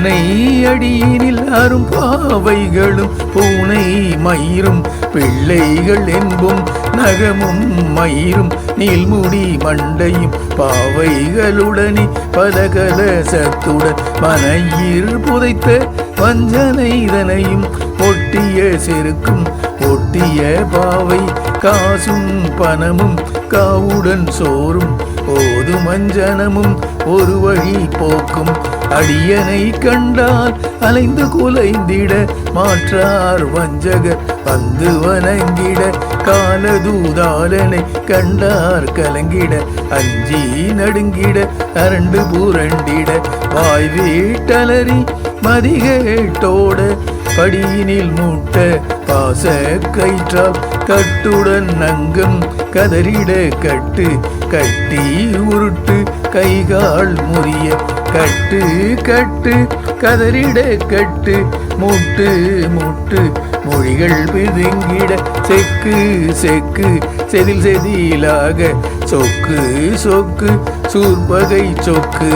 ஆனை அடியினில் அரும் பாவைகளும் பூனை மயிரும் பிள்ளைகள் என்பும் நகமும் மயிரும் நீள்முடி மண்டையும் பாவைகளுடனே பலகல சத்துடன் மனையில் புதைத்த வஞ்சனைதனையும் ஒட்டிய செருக்கும் ஒட்டிய பாவை காசும் பணமும் காவுடன் சோறும் ஓது மஞ்சனமும் ஒரு வழி போக்கும். அடியனை கண்டால் அலைந்து குலைந்திட மாற்றார் வஞ்சகர் வந்து வணங்கிட காலதூதாலனை கண்டார் கலங்கிட அஞ்சி நடுங்கிட அரண்டு புரண்டிட வாய் வீட்டலறி மதிகேட்டோட படியினில் மூட்ட பாச கயிற்றால் கட்டுடன் நங்கம் கதறிட கட்டு கட்டி உருட்டு கைகால் முறிய கட்டு கட்டு கதறிட கட்டு முட்டு முட்டு மொழிகள் பிதுங்கிட செக்கு செக்கு செதில் செதிலாக சொக்கு சொக்கு சூர்பகை சொக்கு.